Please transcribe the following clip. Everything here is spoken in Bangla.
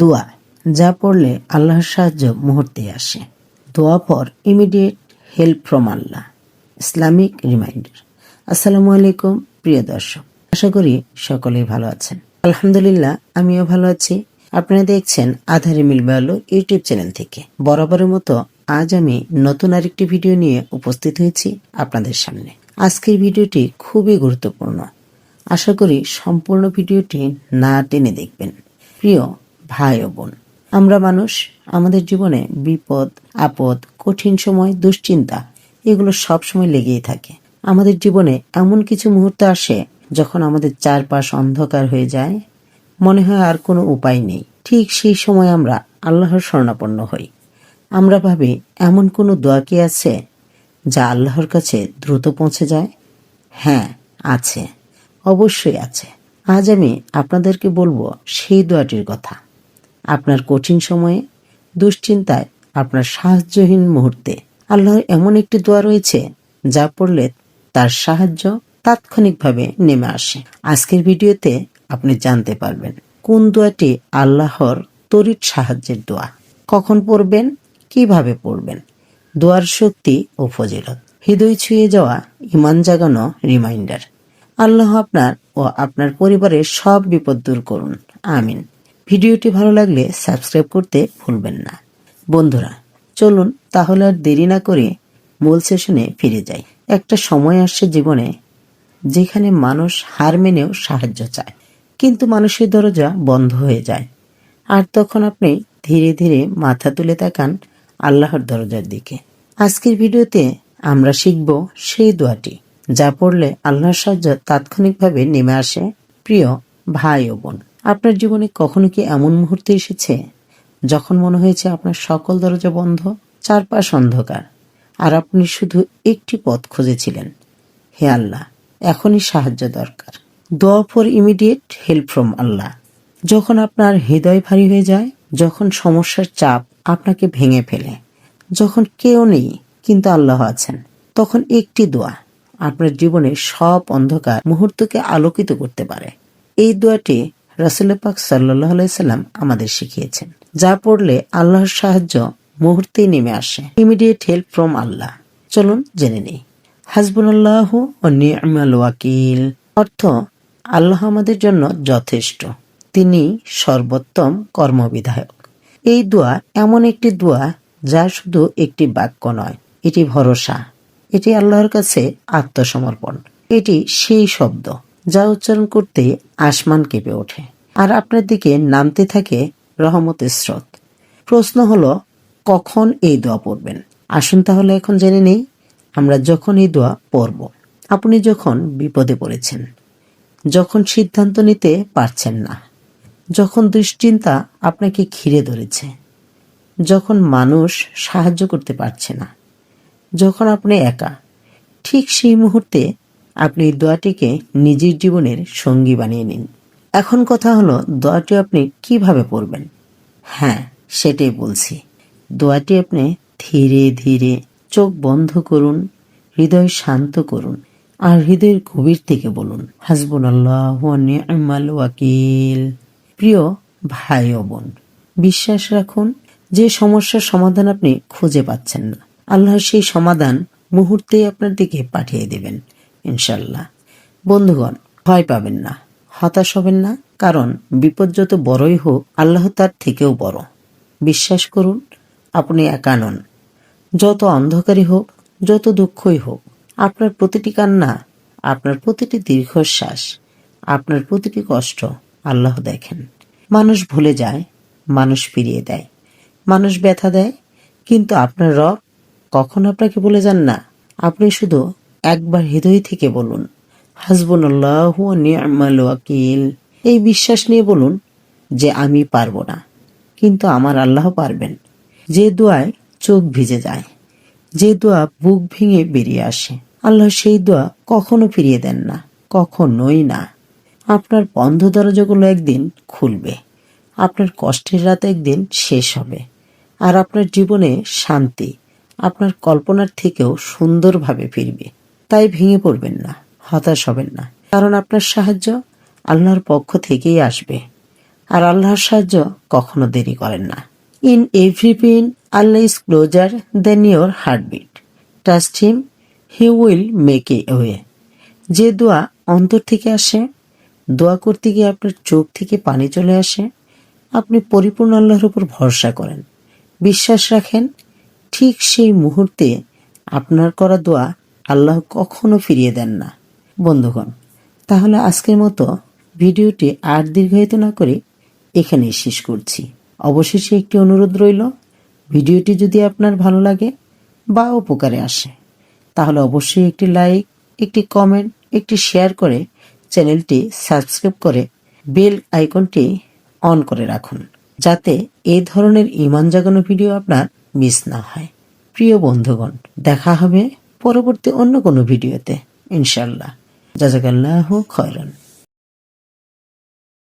দোয়া, যা পড়লে আল্লাহর সাহায্য মুহূর্তে আসে। দোয়া for immediate help from Allah Islamic reminder আসসালামু আলাইকুম, প্রিয় দর্শক। আশা করি সকলেই ভালো আছেন। আলহামদুলিল্লাহ, আমিও ভালো আছি। আপনারা দেখছেন আধারে মিলবে আলো ইউটিউব চ্যানেল থেকে। বরাবরের মতো আজ আমি নতুন আরেকটি ভিডিও নিয়ে উপস্থিত হয়েছি আপনাদের সামনে। আজকের ভিডিওটি খুবই গুরুত্বপূর্ণ। আশা করি সম্পূর্ণ ভিডিওটি না টেনে দেখবেন। প্রিয় ভাই ও বোন। আমরা মানুষ, আমাদের জীবনে বিপদ, আপদ, কঠিন সময়, দুশ্চিন্তা, এগুলো সব সময় লেগেই থাকে। আমাদের জীবনে এমন কিছু মুহূর্ত আসে যখন আমাদের চারপাশ অন্ধকার হয়ে যায়। মনে হয় আর কোনো উপায় নেই। ঠিক সেই সময় আমরা আল্লাহর শরণাপন্ন হই। আমরা ভাবি, এমন কোনো দোয়া কি আছে যা আল্লাহর কাছে দ্রুত পৌঁছে যায়? হ্যাঁ আছে। অবশ্যই আছে। আজ আমি আপনাদেরকে বলব সেই দোয়াটির কথা। আপনার কঠিন সময়ে, দুশ্চিন্তায়, আপনার সাহায্যহীন মুহূর্তে। আল্লাহর এমন একটি দোয়া রয়েছে, যা পড়লে তার সাহায্য তাৎক্ষণিকভাবে নেমে আসে। আজকের ভিডিওতে আপনি জানতে পারবেন, কোন দোয়াটি আল্লাহর তড়িৎ সাহায্যের দোয়া? কখন পড়বেন, কীভাবে পড়বেন? দোয়ার শক্তি ও ফজিলত। হৃদয় ছুঁয়ে যাওয়া, ইমান জাগানো, রিমাইন্ডার। আল্লাহ আপনার ও আপনার পরিবারের সব বিপদ দূর করুন। আমিন। ভিডিওটি ভালো লাগলে সাবস্ক্রাইব করতে ভুলবেন না। বন্ধুরা, চলুন তাহলে আর দেরি না করে মূল সেশনে ফিরে যাই। একটা সময় আসছে জীবনে যেখানে মানুষ হার মেনেও সাহায্য চায়, কিন্তু মানুষের দরজা বন্ধ হয়ে যায়। আর তখন আপনি ধীরে ধীরে মাথা তুলে তাকান আল্লাহর দরজার দিকে। আজকের ভিডিওতে আমরা শিখব সেই দোয়াটি, যা পড়লে আল্লাহর সাহায্য তাৎক্ষণিকভাবে নেমে আসে প্রিয় ভাই ও বোন। আপনার জীবনে কখনো কি এমন মুহূর্তে এসেছে যখন মনে হয়েছে আপনার সকল দরজা বন্ধ, চারপাশ অন্ধকার, আর আপনি শুধু একটি পথ খুঁজেছিলেন? হে আল্লাহ, এখনই সাহায্য দরকার। দোয়া for immediate help from Allah. যখন আপনার হৃদয় ভারী হয়ে যায়, যখন সমস্যার চাপ আপনাকে ভেঙে ফেলে, যখন কেউ নেই কিন্তু আল্লাহ আছেন, তখন একটি দোয়া আপনার জীবনের সব অন্ধকার মুহূর্তকে আলোকিত করতে পারে। এই দোয়াটি রাসুল পাক সাল্লাহ সাল্লাম আমাদের শিখিয়েছেন, যা পড়লে আল্লাহর সাহায্য মুহূর্তেই নেমে আসে। Immediate help from Allah. চলুন জেনে নিই। হাসবুল্লাহ ও নিয়মাল ওয়াকিল। অর্থ, আল্লাহ আমাদের জন্য যথেষ্ট। তিনি সর্বোত্তম কর্মবিধায়ক। এই দোয়া এমন একটি দোয়া যা শুধু একটি বাক্য নয়, এটি ভরসা। এটি আল্লাহর কাছে আত্মসমর্পণ। এটি সেই শব্দ। যা উচ্চারণ করতে আসমান কেঁপে ওঠে। আর আপনার দিকে নামতে থাকে রহমতের স্রোত। প্রশ্ন হলো, কখন এই দোয়া পড়বেন? আসুন তাহলে এখন জেনে নেই, আমরা যখন এই দোয়া পড়ব। আপনি যখন বিপদে পড়েছেন, যখন সিদ্ধান্ত নিতে পারছেন না, যখন দুশ্চিন্তা আপনাকে ঘিরে ধরেছে, যখন মানুষ সাহায্য করতে পারছে না, যখন আপনি একা, ঠিক সেই মুহূর্তে আপনি এই দোয়াটিকে নিজের জীবনের সঙ্গী বানিয়ে নিন। এখন কথা হলো, দোয়াটি আপনি কীভাবে পড়বেন? হ্যাঁ সেটাই বলছি। দোয়াটি আপনি ধীরে ধীরে চোখ বন্ধ করুন, হৃদয় শান্ত করুন, আর হৃদয়ের গভীর থেকে বলুন হাসবুন আল্লাহ ওয়াকিল। প্রিয় ভাই ও বোন, বিশ্বাস রাখুন, যে সমস্যার সমাধান আপনি খুঁজে পাচ্ছেন না, আল্লাহ সেই সমাধান মুহূর্তেই আপনার দিকে পাঠিয়ে দেবেন। ইনশাল্লাহ। বন্ধুগণ, ভয় পাবেন না, হতাশ হবেন না, কারণ বিপদ যত বড়ই হোক, আল্লাহ তার থেকেও বড়। বিশ্বাস করুন, আপনি একা নন। যত অন্ধকারই হোক, যত দুঃখই হোক, আপনার প্রতিটি কান্না, আপনার প্রতিটি দীর্ঘশ্বাস, আপনার প্রতিটি কষ্ট আল্লাহ দেখেন। মানুষ ভুলে যায়, মানুষ ফিরিয়ে দেয়। মানুষ ব্যথা দেয়, কিন্তু আপনার রব কখন আপনাকে বলে যান না। আপনি শুধু একবার হৃদয় থেকে বলুন হাসবুল্লাহ নিয়ামাল ওয়াকিল। এই বিশ্বাস নিয়ে বলুন যে আমি পারব না, কিন্তু আমার আল্লাহ পারবেন। যে দোয়ায় চোখ ভিজে যায়, যে দোয়া বুক ভেঙে বেরিয়ে আসে, আল্লাহ সেই দোয়া কখনো ফিরিয়ে দেন না, কখনোই না। আপনার বন্ধ দরজাগুলো একদিন খুলবে, আপনার কষ্টের রাত একদিন শেষ হবে, আর আপনার জীবনে শান্তি, আপনার কল্পনার থেকেও সুন্দরভাবে ফিরবে। তাই ভেঙে পড়বেন না, হতাশ হবেন না। কারণ আপনার সাহায্য আল্লাহর পক্ষ থেকেই আসবে। আর আল্লাহর সাহায্য কখনো দেরি করেন না। In every pain Allah is closer than your heartbeat trust him he will make a way যে দোয়া অন্তর থেকে আসে, দোয়া করতে গিয়ে আপনার চোখ থেকে পানি চলে আসে, আপনি পরিপূর্ণ আল্লাহর উপর ভরসা করেন। বিশ্বাস রাখেন, ঠিক সেই মুহূর্তে আপনার করা দোয়া আল্লাহ কখনো ফিরিয়ে দেন না। বন্ধুগণ, তাহলে আজকের মতো ভিডিওটি আর দীর্ঘায়িত না করে এখানেই শেষ করছি। অবশেষে একটি অনুরোধ রইল, ভিডিওটি যদি আপনার ভালো লাগে বা উপকারে আসে, তাহলে অবশ্যই একটি লাইক, একটি কমেন্ট, একটি শেয়ার করে চ্যানেলটি সাবস্ক্রাইব করে বেল আইকনটি অন করে রাখুন, যাতে এই ধরনের ইমান জাগানো ভিডিও আপনার মিস না হয়। প্রিয় বন্ধুগণ, দেখা হবে পরবর্তী অন্য কোনো ভিডিওতে ইনশাল্লাহ জাজাকাল্লাহ খয়রান।